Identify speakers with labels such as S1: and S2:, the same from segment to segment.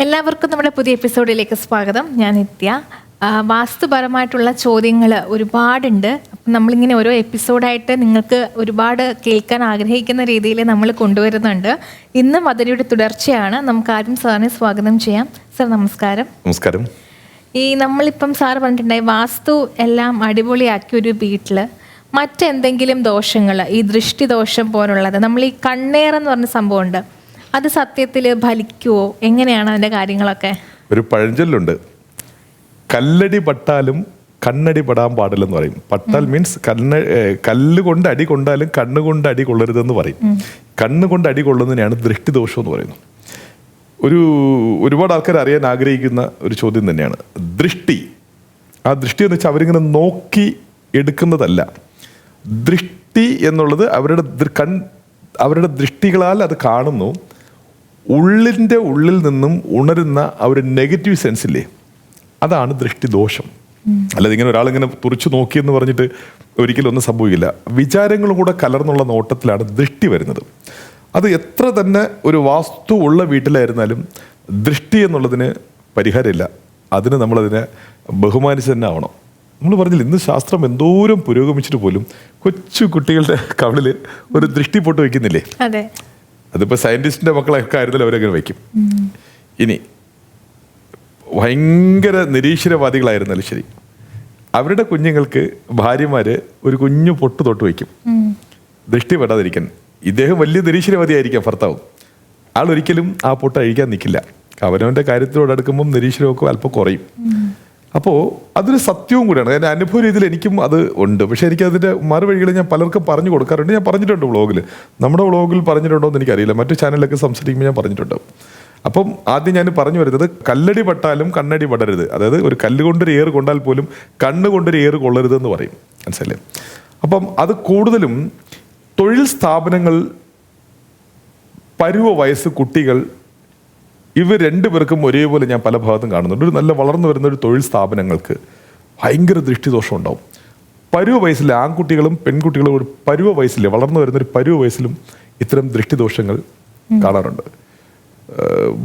S1: എല്ലാവർക്കും നമ്മുടെ പുതിയ എപ്പിസോഡിലേക്ക് സ്വാഗതം. ഞാൻ നിത്യ. വാസ്തുപരമായിട്ടുള്ള ചോദ്യങ്ങൾ ഒരുപാടുണ്ട്. അപ്പം നമ്മളിങ്ങനെ ഓരോ എപ്പിസോഡായിട്ട് നിങ്ങൾക്ക് ഒരുപാട് കേൾക്കാൻ ആഗ്രഹിക്കുന്ന രീതിയിൽ നമ്മൾ കൊണ്ടുവരുന്നുണ്ട്. ഇന്നും അതിന്റെ തുടർച്ചയാണ്. നമുക്ക് ആദ്യം സാറിനെ സ്വാഗതം ചെയ്യാം. സർ നമസ്കാരം.
S2: നമസ്കാരം.
S1: ഈ നമ്മളിപ്പം സാർ പറഞ്ഞിട്ടുണ്ടായി വാസ്തു എല്ലാം അടിപൊളിയാക്കിയ ഒരു വീട്ടിൽ മറ്റെന്തെങ്കിലും ദോഷങ്ങൾ ഈ ദൃഷ്ടി ദോഷം പോലുള്ളത് നമ്മൾ ഈ കണ്ണേറെന്ന് പറഞ്ഞ സംഭവമുണ്ട്. അത് സത്യത്തിൽ ഫലിക്കുവോ? എങ്ങനെയാണ് അതിന്റെ കാര്യങ്ങളൊക്കെ?
S2: ഒരു പഴഞ്ചൊല്ലുണ്ട്. കല്ലടി പട്ടാലും കണ്ണടി പെടാൻ പാടില്ലെന്ന് പറയും. പട്ടാൽ മീൻസ് കണ്ണ് കല്ല് കൊണ്ട് അടി കൊണ്ടാലും കണ്ണ് കൊണ്ട് അടി കൊള്ളരുതെന്ന് പറയും. കണ്ണ് കൊണ്ട് അടി കൊള്ളുന്നതിനാണ് ദൃഷ്ടിദോഷം എന്ന് പറയുന്നത്. ഒരു ഒരുപാട് ആൾക്കാർ അറിയാൻ ആഗ്രഹിക്കുന്ന ഒരു ചോദ്യം തന്നെയാണ്. ദൃഷ്ടി. ആ ദൃഷ്ടി എന്ന് വെച്ചാൽ അവരിങ്ങനെ നോക്കി എടുക്കുന്നതല്ല. ദൃഷ്ടി എന്നുള്ളത് അവരുടെ കൺ അവരുടെ ദൃഷ്ടികളാൽ അത് കാണുന്നു. ഉള്ളിന്റെ ഉള്ളിൽ നിന്നും ഉണരുന്ന ആ ഒരു നെഗറ്റീവ് സെൻസില്ലേ അതാണ് ദൃഷ്ടിദോഷം. അല്ലാതെ ഇങ്ങനെ ഒരാളിങ്ങനെ തുറച്ചു നോക്കിയെന്ന് പറഞ്ഞിട്ട് ഒരിക്കലും ഒന്നും സംഭവിക്കില്ല. വിചാരങ്ങളും കൂടെ കലർന്നുള്ള നോട്ടത്തിലാണ് ദൃഷ്ടി വരുന്നത്. അത് എത്ര തന്നെ ഒരു വാസ്തു ഉള്ള വീട്ടിലായിരുന്നാലും ദൃഷ്ടി എന്നുള്ളതിന് പരിഹാരമില്ല. അതിന് നമ്മളതിനെ ബഹുമാനിച്ച് തന്നെ ആവണം. നമ്മൾ പറഞ്ഞില്ല ഇന്ന് ശാസ്ത്രം എന്തോരം പുരോഗമിച്ചിട്ട് പോലും കൊച്ചു കുട്ടികളുടെ കവിളിൽ ഒരു ദൃഷ്ടി പൊട്ട്
S1: വയ്ക്കുന്നില്ലേ?
S2: അതിപ്പോൾ സയന്റിസ്റ്റിന്റെ മക്കളൊക്കെ ആയിരുന്നല്ലോ അവരങ്ങനെ വയ്ക്കും. ഇനി ഭയങ്കര നിരീശ്വരവാദികളായിരുന്നാലും ശരി. അവരുടെ കുഞ്ഞുങ്ങൾക്ക് ഭാര്യമാർ ഒരു കുഞ്ഞു പൊട്ട് തൊട്ട് വയ്ക്കും. ദൃഷ്ടി പെടാതിരിക്കാൻ ഇദ്ദേഹം വലിയ നിരീശ്വരവാദിയായിരിക്കാം ഭർത്താവ്. ആൾ ഒരിക്കലും ആ പൊട്ട് അഴിക്കാൻ നിൽക്കില്ല അവനവന്റെ കാര്യത്തിലോട് അടുക്കുമ്പം നിരീശ്വരമൊക്കെ അല്പം കുറയും. അപ്പോൾ അതൊരു സത്യവും കൂടിയാണ്. എന്റെ അനുഭവ രീതിയിൽ എനിക്കും അത് ഉണ്ട്. പക്ഷേ എനിക്ക് അതിന്റെ മറുവഴികൾ ഞാൻ പലർക്കും പറഞ്ഞു കൊടുക്കാറുണ്ട്. ഞാൻ പറഞ്ഞിട്ടുണ്ട് വ്ളോഗിൽ. നമ്മുടെ വ്ളോഗിൽ പറഞ്ഞിട്ടുണ്ടോ എന്ന് എനിക്കറിയില്ല. മറ്റു ചാനലിലൊക്കെ സംസാരിക്കുമ്പോൾ ഞാൻ പറഞ്ഞിട്ടുണ്ട്. അപ്പം ആദ്യം ഞാൻ പറഞ്ഞു വരുന്നത് കല്ലടി പട്ടാലും കണ്ണടി പടരുത്. അതായത് ഒരു കല്ല് കൊണ്ടൊരു ഏറ് കൊണ്ടാൽ പോലും കണ്ണ് കൊണ്ടൊരു ഏറ് കൊള്ളരുത് എന്ന് പറയും. മനസ്സിലല്ലേ അപ്പം അത് കൂടുതലും തൊഴിൽ സ്ഥാപനങ്ങൾ പരുവ വയസ്സ് കുട്ടികൾ ഇവർ രണ്ടുപേർക്കും ഒരേപോലെ ഞാൻ പല ഭാഗത്തും കാണുന്നുണ്ട്. ഒരു നല്ല വളർന്നു വരുന്ന ഒരു തൊഴിൽ സ്ഥാപനങ്ങൾക്ക് ഭയങ്കര ദൃഷ്ടിദോഷം ഉണ്ടാവും. പരുവ വയസ്സിൽ ആൺകുട്ടികളും പെൺകുട്ടികളും ഒരു പരുവ വയസ്സിൽ വളർന്നു വരുന്ന ഒരു പരുവ വയസ്സിലും ഇത്തരം ദൃഷ്ടിദോഷങ്ങൾ കാണാറുണ്ട്.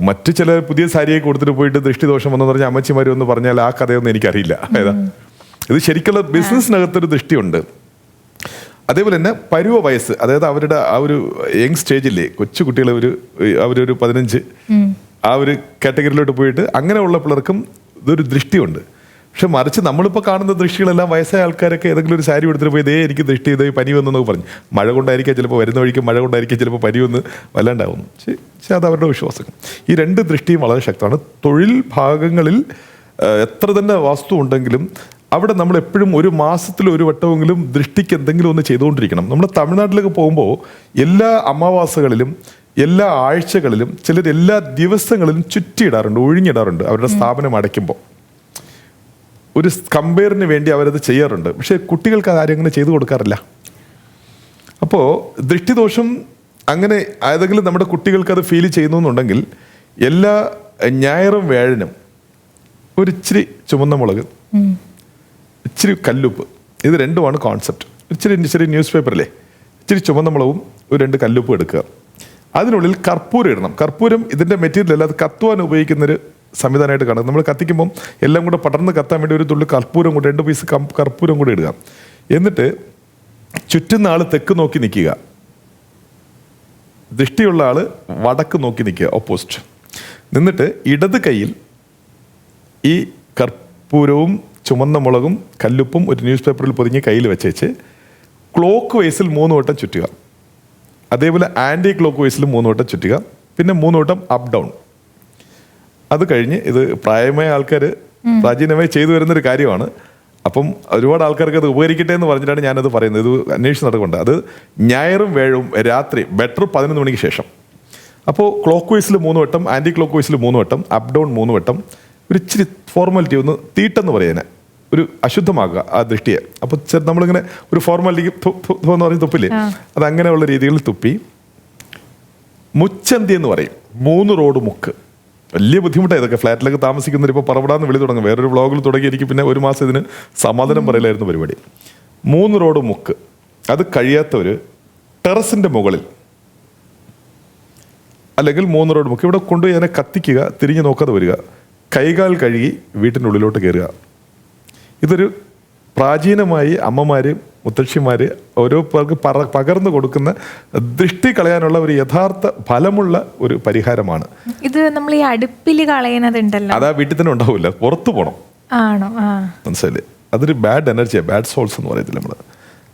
S2: മറ്റു ചില പുതിയ സാരിയെ കൊടുത്തിട്ട് പോയിട്ട് ദൃഷ്ടിദോഷം വന്നു പറഞ്ഞാൽ അമ്മച്ചിമാരും എന്ന് പറഞ്ഞാൽ ആ കഥയൊന്നും എനിക്കറിയില്ല. ഏതാ? ഇത് ശരിക്കുള്ള ബിസിനസ്സിനകത്തൊരു ദൃഷ്ടിയുണ്ട്. അതേപോലെ തന്നെ പരുവ വയസ്സ് അതായത് അവരുടെ ആ ഒരു യങ് സ്റ്റേജില്ലേ കൊച്ചു കുട്ടികളെ ഒരു അവരൊരു പതിനഞ്ച് ആ ഒരു കാറ്റഗറിയിലോട്ട് പോയിട്ട് അങ്ങനെയുള്ള പിള്ളേർക്കും ഇതൊരു ദൃഷ്ടിയുണ്ട്. പക്ഷെ മറിച്ച് നമ്മളിപ്പോൾ കാണുന്ന ദൃഷ്ടികളെല്ലാം വയസ്സായ ആൾക്കാരൊക്കെ ഏതെങ്കിലും ഒരു സാരി എടുത്തിട്ട് പോയി ഇതേ എനിക്ക് ദൃഷ്ടി ഇതേ പനി വന്നെന്നൊക്കെ പറഞ്ഞു. മഴ കൊണ്ടായിരിക്കാം ചിലപ്പോൾ വരുന്ന വഴിക്ക് മഴ കൊണ്ടായിരിക്കാം ചിലപ്പോൾ പനി വന്ന് വല്ലാണ്ടാവുന്നു. പക്ഷേ അത് അവരുടെ വിശ്വാസം ഈ രണ്ട് ദൃഷ്ടിയും വളരെ ശക്തമാണ്. തൊഴിൽ ഭാഗങ്ങളിൽ എത്ര തന്നെ വാസ്തു ഉണ്ടെങ്കിലും അവിടെ നമ്മൾ എപ്പോഴും ഒരു മാസത്തിൽ ഒരു വട്ടമെങ്കിലും ദൃഷ്ടിക്ക് എന്തെങ്കിലും ഒന്ന് ചെയ്തുകൊണ്ടിരിക്കണം. നമ്മൾ തമിഴ്നാട്ടിലേക്ക് പോകുമ്പോൾ എല്ലാ അമാവാസകളിലും എല്ലാ ആഴ്ചകളിലും ചിലർ എല്ലാ ദിവസങ്ങളിലും ചുറ്റിയിടാറുണ്ട് ഒഴിഞ്ഞിടാറുണ്ട് അവരുടെ സ്ഥാപനം അടയ്ക്കുമ്പോൾ. ഒരു കമ്പയറിന് വേണ്ടി അവരത് ചെയ്യാറുണ്ട്. പക്ഷേ കുട്ടികൾക്ക് ആ കാര്യം അങ്ങനെ ചെയ്തു കൊടുക്കാറില്ല. അപ്പോൾ ദൃഷ്ടിദോഷം അങ്ങനെ ഏതെങ്കിലും നമ്മുടെ കുട്ടികൾക്ക് അത് ഫീൽ ചെയ്യുന്നു എന്നുണ്ടെങ്കിൽ എല്ലാ ഞായറും വേഴനും ഒരു ഇച്ചിരി ചുമന്ന മുളക് ഇച്ചിരി കല്ലുപ്പ് ഇത് രണ്ടുമാണ് കോൺസെപ്റ്റ് ഇച്ചിരി ഇച്ചിരി ന്യൂസ് പേപ്പറിലെ ഇച്ചിരി ചുമന്ന മുളകും ഒരു രണ്ട് കല്ലുപ്പും എടുക്കുക. അതിനുള്ളിൽ കർപ്പൂരം ഇടണം. കർപ്പൂരം ഇതിന്റെ മെറ്റീരിയൽ അല്ല അത് കത്തുവാൻ ഉപയോഗിക്കുന്നൊരു സംവിധാനമായിട്ട് കാണും നമ്മൾ കത്തിക്കുമ്പം എല്ലാം കൂടെ പടർന്ന് കത്താൻ വേണ്ടി ഒരു തുള്ളി കർപ്പൂരം കൂടെ രണ്ട് പീസ് കർപ്പൂരം കൂടെ ഇടുക. എന്നിട്ട് ചുറ്റുന്ന ആൾ തെക്ക് നോക്കി നിൽക്കുക. ദൃഷ്ടിയുള്ള ആൾ വടക്ക് നോക്കി നിൽക്കുക ഓപ്പോസിറ്റ് നിന്നിട്ട് ഇടത് കയ്യിൽ ഈ കർപ്പൂരവും ചുമന്ന മുളകും കല്ലുപ്പും ഒരു ന്യൂസ് പേപ്പറിൽ പൊതിഞ്ഞ് കയ്യിൽ വെച്ചേച്ച് ക്ലോക്ക് വൈസിൽ മൂന്ന് വട്ടം ചുറ്റുക. അതേപോലെ ആന്റി ക്ലോക്ക് വൈസിൽ മൂന്ന് വട്ടം ചുറ്റുക. പിന്നെ മൂന്ന് വട്ടം അപ്പ് ഡൗൺ അത് കഴിഞ്ഞ് ഇത് പ്രായമായ ആൾക്കാർ പ്രാചീനമായി ചെയ്തു വരുന്നൊരു കാര്യമാണ്. അപ്പം ഒരുപാട് ആൾക്കാർക്ക് അത് ഉപകരിക്കട്ടെ എന്ന് പറഞ്ഞിട്ടാണ് ഞാനത് പറയുന്നത്. ഇത് അന്വേഷിച്ച് നടക്കുന്നുണ്ട്. അത് ഞായറും വേഴും രാത്രി ബെറ്റർ പതിനൊന്ന് മണിക്ക് ശേഷം. അപ്പോൾ ക്ലോക്ക് വൈസിൽ മൂന്ന് വട്ടം ആന്റി ക്ലോക്ക് വൈസിൽ മൂന്ന് വട്ടം അപ്പ് ഡൗൺ മൂന്ന് വട്ടം ഒരു ഇച്ചിരി ഫോർമാലിറ്റി ഒന്ന് തീട്ടെന്ന് പറയുന്നതിനെ ഒരു അശുദ്ധമാക്കുക ആ ദൃഷ്ടിയെ. അപ്പോൾ ചെ- നമ്മളിങ്ങനെ ഒരു ഫോർമാലിറ്റിക്ക് എന്ന് പറഞ്ഞ് തുപ്പില്ലേ? അത് അങ്ങനെയുള്ള രീതികളിൽ തുപ്പി മുച്ചന്തി എന്ന് പറയും. മൂന്ന് റോഡ് മുക്ക്. വലിയ ബുദ്ധിമുട്ടാണ് ഇതൊക്കെ. ഫ്ലാറ്റിലൊക്കെ താമസിക്കുന്നവർ ഇപ്പോൾ പറവിടാന്ന് വിളി തുടങ്ങും. വേറൊരു വ്ളോഗിൽ തുടങ്ങി എനിക്ക് പിന്നെ ഒരു മാസം ഇതിന് സമാധാനം പറയലായിരുന്നു പരിപാടി. മൂന്ന് റോഡ് മുക്ക്. അത് കഴിയാത്തവർ ടെറസിന്റെ മുകളിൽ അല്ലെങ്കിൽ മൂന്ന് റോഡ് മുക്ക്. ഇവിടെ കൊണ്ടുപോയി അതിനെ കത്തിക്കുക തിരിഞ്ഞു നോക്കാതെ വരിക. കൈകാൽ കഴുകി വീട്ടിന്റെ ഉള്ളിലോട്ട് കയറുക. ഇതൊരു പ്രാചീനമായി അമ്മമാർ മുത്തശ്ശിമാർ ഓരോ പേർക്ക് പറ പകർന്നു കൊടുക്കുന്ന ദൃഷ്ടി കളയാനുള്ള ഒരു യഥാർത്ഥ ഫലമുള്ള ഒരു പരിഹാരമാണ്.
S1: ഇത് നമ്മൾ ഈ അടുപ്പിൽ കളയുന്നതുണ്ടല്ലോ
S2: അതാ വീട്ടിൽ തന്നെ ഉണ്ടാവില്ല പുറത്തു പോകണം
S1: ആണോ? ആ.
S2: മനസ്സിലായില്ലേ? അതൊരു ബാഡ് എനർജിയാണ് ബാഡ് സോൾസ് എന്ന് പറയത്തില്ല നമ്മൾ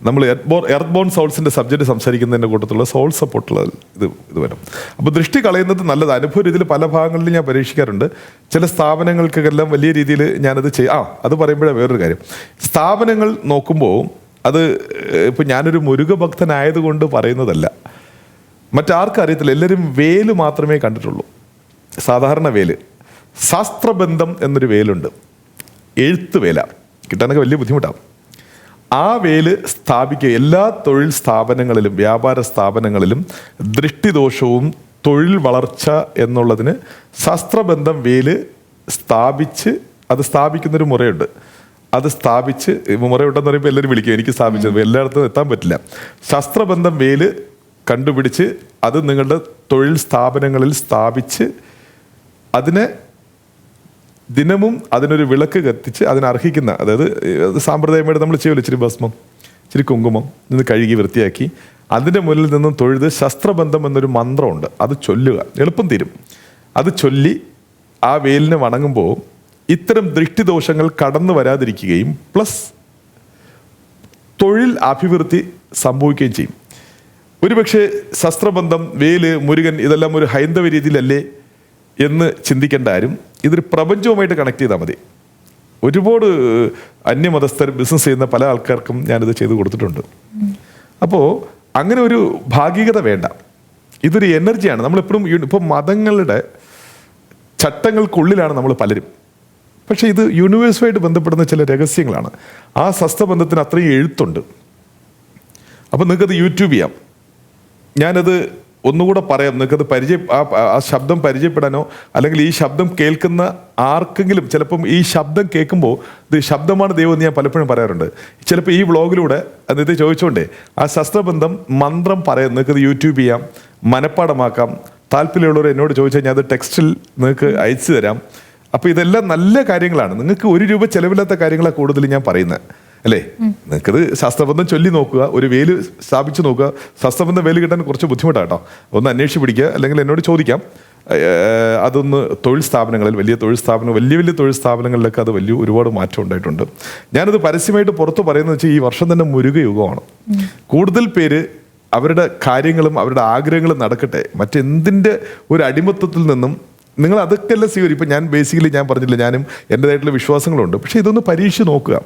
S2: നമ്മൾ എർത്ത് ബോൺ സോൾസിന്റെ സബ്ജക്റ്റ് സംസാരിക്കുന്നതിന്റെ കൂട്ടത്തിലുള്ള സോൾ സപ്പോർട്ടുള്ള ഇത് ഇത് വരും. അപ്പോൾ ദൃഷ്ടി കളയുന്നത് നല്ലത്. അനുഭവ രീതിയിൽ പല ഭാഗങ്ങളിലും ഞാൻ പരീക്ഷിക്കാറുണ്ട്. ചില സ്ഥാപനങ്ങൾക്കെല്ലാം വലിയ രീതിയിൽ ഞാനത് ചെയ്യും ആ അത് പറയുമ്പോഴേ വേറൊരു കാര്യം. സ്ഥാപനങ്ങൾ നോക്കുമ്പോൾ അത് ഇപ്പം ഞാനൊരു മുരുക ഭക്തനായതുകൊണ്ട് പറയുന്നതല്ല. മറ്റാർക്കും അറിയത്തില്ല എല്ലാവരും വേൽ മാത്രമേ കണ്ടിട്ടുള്ളൂ. സാധാരണ വേൽ. ശാസ്ത്രബന്ധം എന്നൊരു വേലുണ്ട്. എഴുത്ത് വേല. കിട്ടാനൊക്കെ വലിയ ബുദ്ധിമുട്ടാണ്. ആ വേൽ സ്ഥാപിക്കുക എല്ലാ തൊഴിൽ സ്ഥാപനങ്ങളിലും വ്യാപാര സ്ഥാപനങ്ങളിലും ദൃഷ്ടിദോഷവും തൊഴിൽ വളർച്ച എന്നുള്ളതിന് ശാസ്ത്രബന്ധം വേൽ സ്ഥാപിച്ച് അത് സ്ഥാപിക്കുന്നൊരു മുറയുണ്ട്. അത് സ്ഥാപിച്ച് മുറയുണ്ടെന്ന് പറയുമ്പോൾ എല്ലാവരും വിളിക്കും എനിക്ക് സ്ഥാപിച്ചത് എല്ലായിടത്തും എത്താൻ പറ്റില്ല. ശാസ്ത്രബന്ധം വേൽ കണ്ടുപിടിച്ച് അത് നിങ്ങളുടെ തൊഴിൽ സ്ഥാപനങ്ങളിൽ സ്ഥാപിച്ച് അതിനെ ദിനവും അതിനൊരു വിളക്ക് കത്തിച്ച് അതിനർഹിക്കുന്ന അതായത് അത് സാമ്പ്രദായമായിട്ട് നമ്മൾ ചെയ്യുമല്ലോ ഇച്ചിരി ഭസ്മം ഇച്ചിരി കുങ്കുമം നിന്ന് കഴുകി വൃത്തിയാക്കി. അതിന്റെ മുന്നിൽ നിന്നും തൊഴുത് ശസ്ത്രബന്ധം എന്നൊരു മന്ത്രമുണ്ട്. അത് ചൊല്ലുക. എളുപ്പം തീരും. അത് ചൊല്ലി ആ വേലിനെ വണങ്ങുമ്പോൾ ഇത്തരം ദൃഷ്ടിദോഷങ്ങൾ കടന്നു വരാതിരിക്കുകയും പ്ലസ് തൊഴിൽ അഭിവൃദ്ധി സംഭവിക്കുകയും ചെയ്യും. ഒരുപക്ഷെ ശസ്ത്രബന്ധം വേൽ മുരുകൻ ഇതെല്ലാം ഒരു ഹൈന്ദവ രീതിയിലല്ലേ എന്ന് ചിന്തിക്കേണ്ട ആരും ഇതൊരു പ്രപഞ്ചവുമായിട്ട് കണക്ട് ചെയ്താൽ മതി. ഒരുപാട് അന്യമതസ്ഥർ ബിസിനസ് ചെയ്യുന്ന പല ആൾക്കാർക്കും ഞാനിത് ചെയ്തു കൊടുത്തിട്ടുണ്ട്. അപ്പോൾ അങ്ങനെ ഒരു ഭാഗികത വേണ്ട. ഇതൊരു എനർജിയാണ് നമ്മളെപ്പോഴും ഇപ്പം മതങ്ങളുടെ ചട്ടങ്ങൾക്കുള്ളിലാണ് നമ്മൾ പലരും. പക്ഷേ ഇത് യൂണിവേഴ്സുമായിട്ട് ബന്ധപ്പെടുന്ന ചില രഹസ്യങ്ങളാണ്. ആ സസ്തബന്ധത്തിന് അത്രയും എഴുത്തുണ്ട്. അപ്പോൾ നിങ്ങൾക്കത് യൂട്യൂബ് ചെയ്യാം. ഞാനത് ഒന്നുകൂടെ പറയാം. നിങ്ങൾക്കത് പരിചയ ആ ശബ്ദം പരിചയപ്പെടാനോ അല്ലെങ്കിൽ ഈ ശബ്ദം കേൾക്കുന്ന ആർക്കെങ്കിലും ചിലപ്പം ഈ ശബ്ദം കേൾക്കുമ്പോൾ ഇത് ശബ്ദമാണ് ദൈവം എന്ന് ഞാൻ പലപ്പോഴും പറയാറുണ്ട്. ചിലപ്പോൾ ഈ വ്ളോഗിലൂടെ അത് ഇത് ചോദിച്ചോണ്ടേ ആ ശസ്ത്രബന്ധം മന്ത്രം പറയാം. നിങ്ങൾക്കത് യൂട്യൂബ് ചെയ്യാം മനഃപ്പാടമാക്കാം. താല്പര്യമുള്ളവർ എന്നോട് ചോദിച്ചാൽ ഞാൻ അത് ടെക്സ്റ്റിൽ നിങ്ങൾക്ക് അയച്ചു തരാം. അപ്പോൾ ഇതെല്ലാം നല്ല കാര്യങ്ങളാണ്. നിങ്ങൾക്ക് ഒരു രൂപ ചിലവില്ലാത്ത കാര്യങ്ങളാണ് കൂടുതൽ ഞാൻ പറയുന്നത്. അല്ലേ? നിങ്ങൾക്കത് ശാസ്ത്രബന്ധം ചൊല്ലി നോക്കുക ഒരു വേൽ സ്ഥാപിച്ച് നോക്കുക. ശാസ്ത്രബന്ധം വേൽ കിട്ടാൻ കുറച്ച് ബുദ്ധിമുട്ടാണ് കേട്ടോ. ഒന്ന് അന്വേഷിച്ച് പിടിക്കുക അല്ലെങ്കിൽ എന്നോട് ചോദിക്കാം. അതൊന്ന് തൊഴിൽ സ്ഥാപനങ്ങളിൽ വലിയ തൊഴിൽ സ്ഥാപനം വലിയ വലിയ തൊഴിൽ സ്ഥാപനങ്ങളിലൊക്കെ അത് വലിയ ഒരുപാട് മാറ്റം ഉണ്ടായിട്ടുണ്ട്. ഞാനത് പരസ്യമായിട്ട് പുറത്ത് പറയുന്നത് വെച്ചാൽ ഈ വർഷം തന്നെ മുരുക യുഗമാണ്. കൂടുതൽ പേര് അവരുടെ കാര്യങ്ങളും അവരുടെ ആഗ്രഹങ്ങളും നടക്കട്ടെ. മറ്റെന്തിന്റെ ഒരു അടിമത്തത്തിൽ നിന്നും നിങ്ങൾ അതൊക്കെ അല്ല സ്വീകരിക്കും ഇപ്പം ഞാൻ ബേസിക്കലി ഞാൻ പറഞ്ഞില്ല ഞാനും എന്റെതായിട്ടുള്ള വിശ്വാസങ്ങളുണ്ട്. പക്ഷേ ഇതൊന്ന് പരീക്ഷിച്ച് നോക്കുക.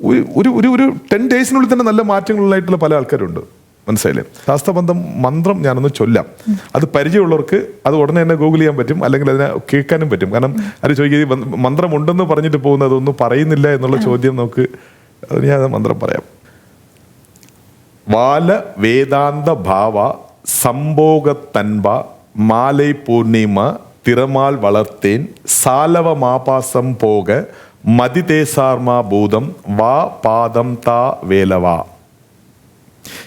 S2: ഒരു ഒരു ഒരു ടെൻ ഡേയ്സിനുള്ളിൽ തന്നെ നല്ല മാറ്റങ്ങളുള്ളതായിട്ടുള്ള പല ആൾക്കാരുണ്ട്. മനസ്സിലായില്ലേ? ശാസ്ത്രബന്ധം മന്ത്രം ഞാനൊന്ന് ചൊല്ലാം. അത് പരിചയമുള്ളവർക്ക് അത് ഉടനെ തന്നെ ഗൂഗിൾ ചെയ്യാൻ പറ്റും. അല്ലെങ്കിൽ അതിനെ കേൾക്കാനും പറ്റും. കാരണം അത് ചോദിക്കുക മന്ത്രമുണ്ടെന്ന് പറഞ്ഞിട്ട് പോകുന്നത് അതൊന്നും പറയുന്നില്ല എന്നുള്ള ചോദ്യം നമുക്ക് ഞാൻ മന്ത്രം പറയാം. വാല വേദാന്ത ഭാവ സംഭോഗ തൻപ മാലൈ പൂർണിമ തിറമാൽ വളർത്തേൻ സാലവ മാപാസം പോക മതിതേസാർമാ ഭൂതം വാ പാദം താ വേലവാ.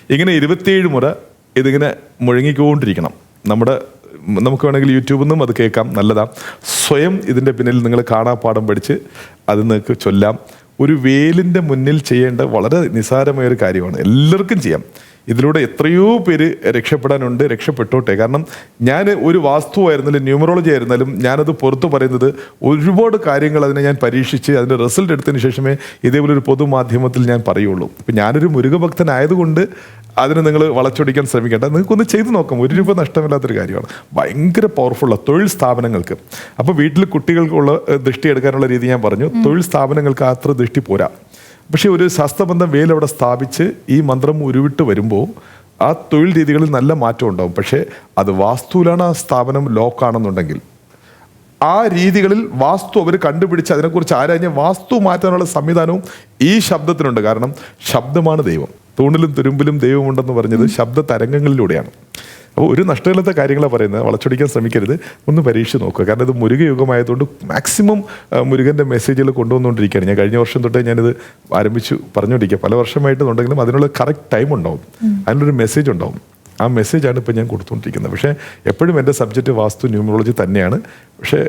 S2: ഇങ്ങനെ ഇരുപത്തിയേഴ് മുറ ഇതിങ്ങനെ മുഴങ്ങിക്കൊണ്ടിരിക്കണം. നമ്മുടെ നമുക്ക് വേണമെങ്കിൽ യൂട്യൂബിൽ നിന്നും അത് കേൾക്കാം നല്ലതാണ് സ്വയം ഇതിന്റെ പിന്നിൽ നിങ്ങൾ കാണാപ്പാഠം പഠിച്ച് അത് നിങ്ങൾക്ക് ചൊല്ലാം. ഒരു വേലിന്റെ മുന്നിൽ ചെയ്യേണ്ട വളരെ നിസാരമായ ഒരു കാര്യമാണ്. എല്ലാവർക്കും ചെയ്യാം. ഇതിലൂടെ എത്രയോ പേര് രക്ഷപ്പെടാനുണ്ട് രക്ഷപ്പെട്ടോട്ടെ. കാരണം ഞാൻ ഒരു വാസ്തുവായിരുന്നാലും ന്യൂമറോളജി ആയിരുന്നാലും ഞാനത് പുറത്തു പറയുന്നത് ഒരുപാട് കാര്യങ്ങൾ അതിനെ ഞാൻ പരീക്ഷിച്ച് അതിന്റെ റിസൾട്ട് എടുത്തതിന് ശേഷമേ ഇതേപോലെ ഒരു പൊതുമാധ്യമത്തിൽ ഞാൻ പറയുള്ളൂ. ഇപ്പം ഞാനൊരു മുരുകഭക്തനായതുകൊണ്ട് അതിന് നിങ്ങൾ വളച്ചൊടിക്കാൻ ശ്രമിക്കേണ്ട. നിങ്ങൾക്കൊന്ന് ചെയ്തു നോക്കാം. ഒരു രൂപ നഷ്ടമില്ലാത്തൊരു കാര്യമാണ്. ഭയങ്കര പവർഫുള്ള തൊഴിൽ സ്ഥാപനങ്ങൾക്ക്. അപ്പോൾ വീട്ടിൽ കുട്ടികൾക്കുള്ള ദൃഷ്ടി എടുക്കാനുള്ള രീതി ഞാൻ പറഞ്ഞു. തൊഴിൽ സ്ഥാപനങ്ങൾക്ക് അത്ര ദൃഷ്ടി പോരാ. പക്ഷേ ഒരു ശാസ്ത്രബന്ധം വേലവിടെ സ്ഥാപിച്ച് ഈ മന്ത്രം ഉരുവിട്ട് വരുമ്പോൾ ആ തൊഴിൽ രീതികളിൽ നല്ല മാറ്റം ഉണ്ടാവും. പക്ഷേ അത് വാസ്തുവിലാണ് ആ സ്ഥാപനം ലോക്കാണെന്നുണ്ടെങ്കിൽ ആ രീതികളിൽ വാസ്തു അവർ കണ്ടുപിടിച്ച് അതിനെക്കുറിച്ച് ആരാഞ്ഞ് വാസ്തു മാറ്റാനുള്ള സംവിധാനവും ഈ ശബ്ദത്തിനുണ്ട്. കാരണം ശബ്ദമാണ് ദൈവം. തൂണിലും തുരുമ്പിലും ദൈവമുണ്ടെന്ന് പറഞ്ഞത് ശബ്ദ തരംഗങ്ങളിലൂടെയാണ് അപ്പോൾ ഒരു നഷ്ടമില്ലാത്ത കാര്യങ്ങളാണ് പറയുന്നത്. വളച്ചൊടിക്കാൻ ശ്രമിക്കരുത്. ഒന്ന് പരീക്ഷിച്ച് നോക്കുക. കാരണം ഇത് മുരുക യുഗമായതുകൊണ്ട് മാക്സിമം മുരുകന്റെ മെസ്സേജുകൾ കൊണ്ടുവന്നുകൊണ്ടിരിക്കുകയാണ്. ഞാൻ കഴിഞ്ഞ വർഷം തൊട്ടേ ഞാനിത് ആരംഭിച്ചു പറഞ്ഞുകൊണ്ടിരിക്കുക പല വർഷമായിട്ടുണ്ടെങ്കിലും അതിനുള്ള കറക്റ്റ് ടൈം ഉണ്ടാവും. അതിനൊരു മെസ്സേജ് ഉണ്ടാവും. ആ മെസ്സേജാണ് ഇപ്പോൾ ഞാൻ കൊടുത്തുകൊണ്ടിരിക്കുന്നത്. പക്ഷേ എപ്പോഴും എന്റെ സബ്ജക്റ്റ് വാസ്തു ന്യൂമറോളജി തന്നെയാണ്. പക്ഷേ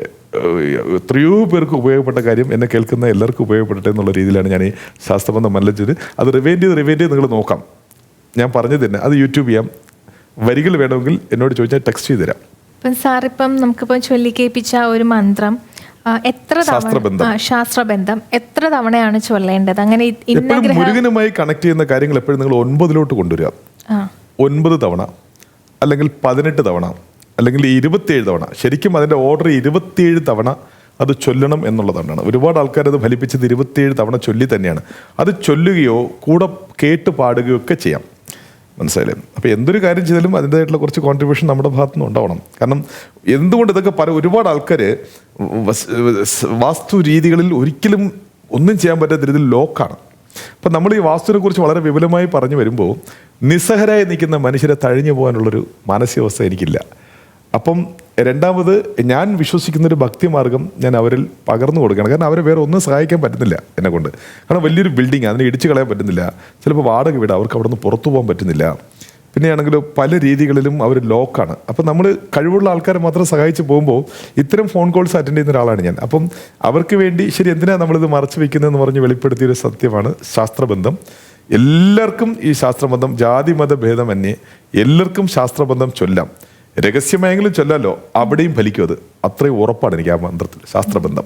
S2: എത്രയോ പേർക്ക് ഉപയോഗപ്പെട്ട കാര്യം എന്നെ കേൾക്കുന്ന എല്ലാവർക്കും ഉപയോഗപ്പെടട്ടെ എന്നുള്ള രീതിയിലാണ് ഞാൻ ഈ ശാസ്ത്രബന്ധം മല്ലച്ചത് അത് റിവൈൻഡ് ചെയ്ത് റിവൈൻഡ് ചെയ്ത് നിങ്ങൾ നോക്കാം. ഞാൻ പറഞ്ഞു തന്നെ അത് യൂട്യൂബ് ചെയ്യാം. വരികൾ വേണമെങ്കിൽ എന്നോട് ചോദിച്ചാൽ ടെക്സ്റ്റ് ചെയ്ത് തരാം.
S1: ഇപ്പം സാർ ഇപ്പം നമുക്കിപ്പം ചൊല്ലിക്കേൽപ്പിച്ച ഒരു മന്ത്രം എത്ര
S2: ശാസ്ത്രബന്ധം.
S1: തവണ ശാസ്ത്രബന്ധം എത്ര തവണയാണ് ചൊല്ലേണ്ടത്? അങ്ങനെ
S2: മുരുകനുമായി കണക്ട് ചെയ്യുന്ന കാര്യങ്ങൾ എപ്പോഴും നിങ്ങൾ ഒൻപതിലോട്ട് കൊണ്ടുവരിക. ഒൻപത് തവണ അല്ലെങ്കിൽ പതിനെട്ട് തവണ അല്ലെങ്കിൽ ഇരുപത്തിയേഴ് തവണ. ശരിക്കും അതിന്റെ ഓർഡർ ഇരുപത്തിയേഴ് തവണ അത് ചൊല്ലണം എന്നുള്ളതാണ്. ഒരുപാട് ആൾക്കാർ അത് ഫലിപ്പിച്ചത് ഇരുപത്തിയേഴ് തവണ ചൊല്ലി തന്നെയാണ്. അത് ചൊല്ലുകയോ കൂടെ കേട്ട് പാടുകയോ ഒക്കെ ചെയ്യാം. മനസ്സിലായില്ലേ? അപ്പോൾ എന്തൊരു കാര്യം ചെയ്താലും അതിന്റേതായിട്ടുള്ള കുറച്ച് കോൺട്രിബ്യൂഷൻ നമ്മുടെ ഭാഗത്തു നിന്ന് ഉണ്ടാവണം. കാരണം എന്തുകൊണ്ട് ഇതൊക്കെ പല ഒരുപാട് ആൾക്കാർ വാസ്തു രീതികളിൽ ഒരിക്കലും ഒന്നും ചെയ്യാൻ പറ്റാത്ത രീതിയിൽ ലോക്കാണ് അപ്പം നമ്മൾ ഈ വാസ്തുവിനെ കുറിച്ച് വളരെ വിപുലമായി പറഞ്ഞു വരുമ്പോൾ നിസ്സഹരായി നിൽക്കുന്ന മനുഷ്യരെ തഴിഞ്ഞു പോകാനുള്ളൊരു മാനസികാവസ്ഥ എനിക്കില്ല. അപ്പം രണ്ടാമത് ഞാൻ വിശ്വസിക്കുന്നൊരു ഭക്തിമാർഗം ഞാൻ അവരിൽ പകർന്നു കൊടുക്കണം. കാരണം അവരെ വേറെ ഒന്നും സഹായിക്കാൻ പറ്റുന്നില്ല എന്നെ കൊണ്ട്. കാരണം വലിയൊരു ബിൽഡിംഗ് അതിനെ ഇടിച്ചു കളയാൻ പറ്റുന്നില്ല. ചിലപ്പോൾ വാടക വീട് അവർക്ക് അവിടെ നിന്ന് പുറത്തു പോകാൻ പറ്റുന്നില്ല. പിന്നെയാണെങ്കിൽ പല രീതികളിലും അവർ ലോക്കാണ് അപ്പം നമ്മൾ കഴിവുള്ള ആൾക്കാരെ മാത്രം സഹായിച്ച് പോകുമ്പോൾ ഇത്തരം ഫോൺ കോൾസ് അറ്റൻഡ് ചെയ്യുന്ന ഒരാളാണ് ഞാൻ. അപ്പം അവർക്ക് വേണ്ടി ശരി എന്തിനാണ് നമ്മളിത് മറച്ചു വെക്കുന്നതെന്ന് പറഞ്ഞ് വെളിപ്പെടുത്തിയൊരു സത്യമാണ് ശാസ്ത്രബന്ധം. എല്ലാവർക്കും ഈ ശാസ്ത്രബന്ധം ജാതി മത ഭേദമന്യേ എല്ലാവർക്കും ശാസ്ത്രബന്ധം ചൊല്ലാം. രഹസ്യമായെങ്കിലും ചൊല്ലാലോ അവിടെയും ഫലിക്കും അത്. അത്രയും ഉറപ്പാണ് എനിക്ക് ആ മന്ത്രത്തിൽ ശാസ്ത്രബന്ധം.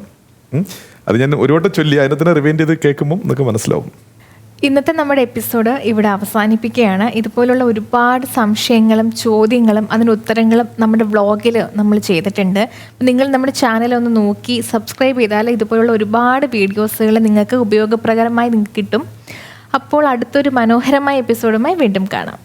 S2: അത് ഞാൻ ഒരു വട്ടം ചൊല്ലി അതിനെ തന്നെ റിവൈൻഡ് ചെയ്ത് കേൾക്കുമ്പോൾ നിങ്ങൾക്ക് മനസ്സിലാവും.
S1: ഇന്നത്തെ നമ്മുടെ എപ്പിസോഡ് ഇവിടെ അവസാനിപ്പിക്കുകയാണ്. ഇതുപോലുള്ള ഒരുപാട് സംശയങ്ങളും ചോദ്യങ്ങളും അതിന് ഉത്തരങ്ങളും നമ്മുടെ വ്ളോഗിൽ നമ്മൾ ചെയ്തിട്ടുണ്ട്. നിങ്ങൾ നമ്മുടെ ചാനൽ ഒന്ന് നോക്കി സബ്സ്ക്രൈബ് ചെയ്താൽ ഇതുപോലുള്ള ഒരുപാട് വീഡിയോസുകൾ നിങ്ങൾക്ക് ഉപയോഗപ്രകരമായി നിങ്ങൾക്ക് കിട്ടും. അപ്പോൾ അടുത്തൊരു മനോഹരമായ എപ്പിസോഡുമായി വീണ്ടും കാണാം.